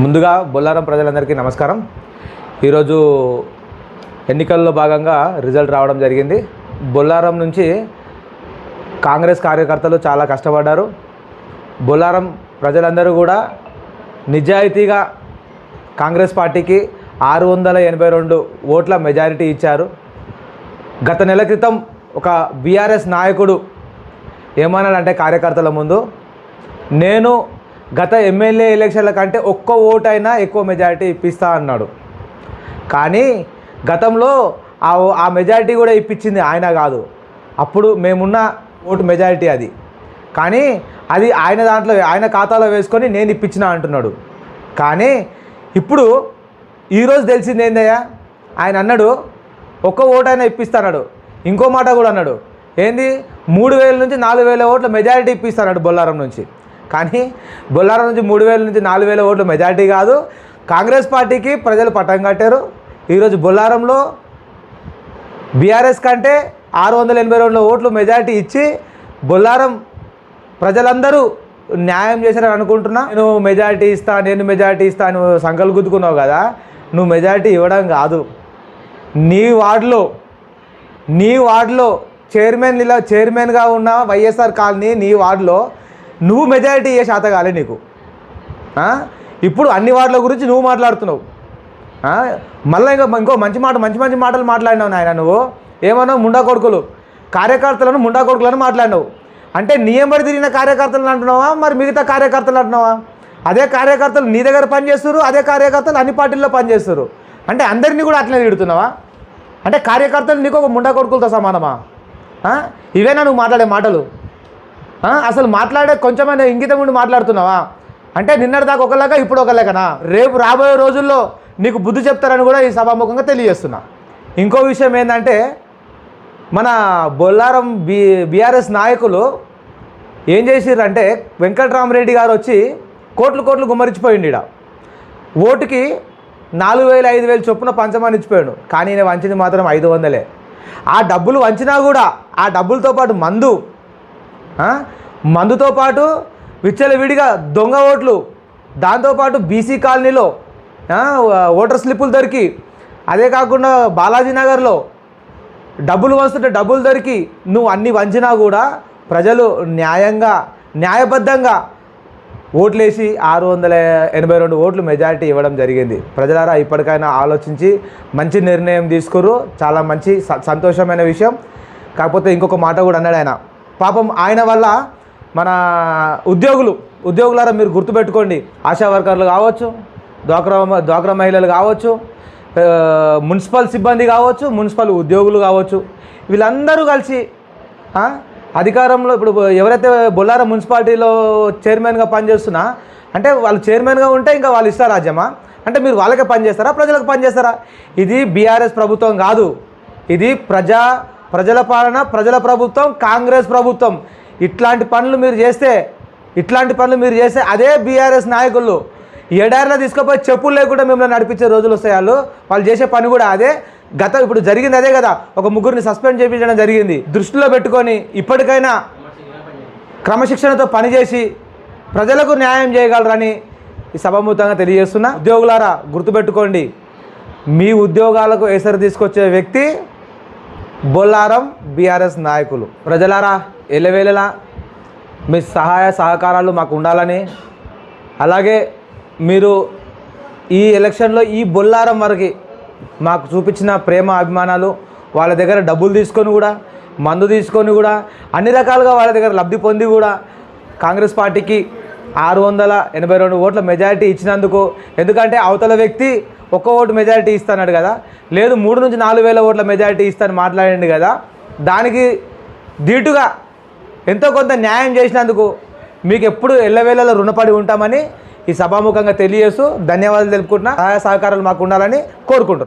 ముందుగా బొల్లారం ప్రజలందరికీ నమస్కారం. ఈరోజు ఎన్నికల్లో భాగంగా రిజల్ట్ రావడం జరిగింది. బొల్లారం నుంచి కాంగ్రెస్ కార్యకర్తలు చాలా కష్టపడ్డారు. బొల్లారం ప్రజలందరూ కూడా నిజాయితీగా కాంగ్రెస్ పార్టీకి ఆరు వందల ఎనభై రెండు ఓట్ల మెజారిటీ ఇచ్చారు. గత నెల క్రితం ఒక బీఆర్ఎస్ నాయకుడు ఏమన్నాడంటే కార్యకర్తల ముందు నేను గత ఎమ్మెల్యే ఎలక్షన్ల కంటే ఒక్క ఓటైనా ఎక్కువ మెజారిటీ ఇప్పిస్తా అన్నాడు. కానీ గతంలో ఆ ఓ- ఆ మెజారిటీ కూడా ఇప్పించింది ఆయన కాదు. అప్పుడు మేమున్న ఓటు మెజారిటీ అది. కానీ అది ఆయన దాంట్లో ఆయన ఖాతాలో వేసుకొని నేను ఇప్పించిన అంటున్నాడు. కానీ ఇప్పుడు ఈరోజు తెలిసింది ఏందయ్యా? ఆయన అన్నాడు ఒక్క ఓటైనా ఇప్పిస్తాడు ఇంకో మాట కూడా అన్నాడు. ఏంది? మూడు వేల నుంచి నాలుగు వేల ఓట్ల మెజారిటీ ఇప్పిస్తాడు బొల్లారం నుంచి. కానీ బొల్లారం నుంచి మూడు వేల నుంచి నాలుగు వేల ఓట్లు మెజారిటీ కాదు. కాంగ్రెస్ పార్టీకి ప్రజలు పట్టం కట్టారు. ఈరోజు బొల్లారంలో బీఆర్ఎస్ కంటే ఆరు వందల ఎనభై రెండు ఓట్లు మెజారిటీ ఇచ్చి బొల్లారం ప్రజలందరూ న్యాయం చేశారని అనుకుంటున్నా. నేను మెజారిటీ ఇస్తా నేను మెజార్టీ ఇస్తా నువ్వు సంకలు గుద్దుకున్నావు కదా నువ్వు మెజారిటీ ఇవ్వడం కాదు. నీ వార్డులో నీ వార్డులో చైర్మన్ ఇలా చైర్మన్గా ఉన్న వైఎస్ఆర్ కాలనీ నీ వార్డులో నువ్వు మెజారిటీ ఏ శాత కాలే నీకు. ఇప్పుడు అన్ని వాటిల గురించి నువ్వు మాట్లాడుతున్నావు. మళ్ళీ ఇంకా ఇంకో మంచి మాట మంచి మంచి మాటలు మాట్లాడినావు నాయన నువ్వు. ఏమన్నావు? ముండా కొడుకులు. కార్యకర్తలను ముండా కొడుకులను మాట్లాడినావు. అంటే నియమడి తిరిగిన కార్యకర్తలను అంటున్నావా? మరి మిగతా కార్యకర్తలు అంటున్నావా? అదే కార్యకర్తలు నీ దగ్గర పనిచేస్తారు అదే కార్యకర్తలు అన్ని పార్టీల్లో పనిచేస్తారు అంటే అందరినీ కూడా అట్లనే తిడుతున్నావా? అంటే కార్యకర్తలు నీకు ఒక ముండా కొడుకులతో సమానమా? ఇవేనా నువ్వు మాట్లాడే మాటలు? అసలు మాట్లాడే కొంచెమైనా ఇంగితం ఉండి మాట్లాడుతున్నావా? అంటే నిన్నటిదాకా ఒకలాగా ఇప్పుడు ఒకలాగనా రేపు రాబోయే రోజుల్లో నీకు బుద్ధి చెప్తారని కూడా ఈ సభాముఖంగా తెలియజేస్తున్నా. ఇంకో విషయం ఏంటంటే మన బొల్లారం బి బీఆర్ఎస్ నాయకులు ఏం చేసిర్రంటే వెంకట్రామరెడ్డి గారు వచ్చి కోట్లు కోట్లు గుమ్మరించిపోయిండు ఈడ ఓటుకి నాలుగు వేలు ఐదు వేలు చొప్పున పంచమని ఇచ్చిపోయాడు. కానీ నేను వంచింది మాత్రం ఐదు వందలే. ఆ డబ్బులు వంచినా కూడా ఆ డబ్బులతో పాటు మందు మందుతో పాటు విచ్చలవిడిగా దొంగ ఓట్లు. దాంతోపాటు బీసీ కాలనీలో ఓటర్ స్లిప్పులు దొరికి. అదే కాకుండా బాలాజీ నగర్లో డబ్బులు వస్తుంటే డబ్బులు దొరికి. నువ్వు అన్ని వంచినా కూడా ప్రజలు న్యాయంగా న్యాయబద్ధంగా ఓట్లేసి ఆరు వందల ఎనభై రెండు ఓట్లు మెజారిటీ ఇవ్వడం జరిగింది. ప్రజలారా ఇప్పటికైనా ఆలోచించి మంచి నిర్ణయం తీసుకుర్రు. చాలా మంచి స- సంతోషమైన విషయం. కాకపోతే ఇంకొక మాట కూడా అన్నాడు ఆయన. పాపం ఆయన వల్ల మన ఉద్యోగులు ఉద్యోగులారా మీరు గుర్తుపెట్టుకోండి. ఆశా వర్కర్లు కావచ్చు డ్వాక్రా డ్వాక్రా మహిళలు కావచ్చు మున్సిపల్ సిబ్బంది కావచ్చు మున్సిపల్ ఉద్యోగులు కావచ్చు వీళ్ళందరూ కలిసి అధికారంలో ఇప్పుడు ఎవరైతే బొల్లారం మున్సిపాలిటీలో చైర్మన్గా పనిచేస్తున్నా అంటే వాళ్ళు చైర్మన్గా ఉంటే ఇంకా వాళ్ళు ఇస్తారు రాజ్యమా? అంటే మీరు వాళ్ళకే పనిచేస్తారా ప్రజలకు పనిచేస్తారా ఇది బీఆర్ఎస్ ప్రభుత్వం కాదు. ఇది ప్రజా ప్రజల పాలన ప్రజల ప్రభుత్వం కాంగ్రెస్ ప్రభుత్వం. ఇట్లాంటి పనులు మీరు చేస్తే ఇట్లాంటి పనులు మీరు చేస్తే అదే బీఆర్ఎస్ నాయకులు. ఎడారిలో తీసుకుపోయి చెప్పులు లేకుండా మిమ్మల్ని నడిపించే రోజులు వస్తాయి వాళ్ళు. వాళ్ళు చేసే పని కూడా అదే. గత ఇప్పుడు జరిగింది అదే కదా. ఒక ముగ్గురిని సస్పెండ్ చేయించడం జరిగింది. దృష్టిలో పెట్టుకొని ఇప్పటికైనా క్రమశిక్షణతో పనిచేసి ప్రజలకు న్యాయం చేయగలరని ఈ సభాముఖంగా తెలియజేస్తున్నా. ఉద్యోగులారా గుర్తుపెట్టుకోండి. మీ ఉద్యోగాలకు ఎసరు తీసుకొచ్చే వ్యక్తి బొల్లారం బీఆర్ఎస్ నాయకులు. ప్రజలారా ఎల్లవేళలా మీ సహాయ సహకారాలు మాకు ఉండాలని అలాగే మీరు ఈ ఎలక్షన్లో ఈ బొల్లారం వరకు మాకు చూపించిన ప్రేమ అభిమానాలు వాళ్ళ దగ్గర డబ్బులు తీసుకొని కూడా మందు తీసుకొని కూడా అన్ని రకాలుగా వాళ్ళ దగ్గర లబ్ధి పొంది కూడా కాంగ్రెస్ పార్టీకి ఆరు వందల ఎనభై రెండు ఓట్ల మెజారిటీ ఇచ్చినందుకు ఎందుకంటే అవతల వ్యక్తి ఒక్క ఓటు మెజారిటీ ఇస్తాడు కదా. లేదు మూడు నుంచి నాలుగు వేల ఓట్ల మెజారిటీ ఇస్తాను మాట్లాడండి కదా. దానికి దీటుగా ఎంతో కొంత న్యాయం చేసినందుకు మీకు ఎప్పుడు ఎల్లవేళలో రుణపడి ఉంటామని ఈ సభాముఖంగా తెలియజేస్తూ ధన్యవాదాలు తెలుపుకుంటున్నా. సహాయ సహకారాలు మాకు ఉండాలని కోరుకుంటున్నాను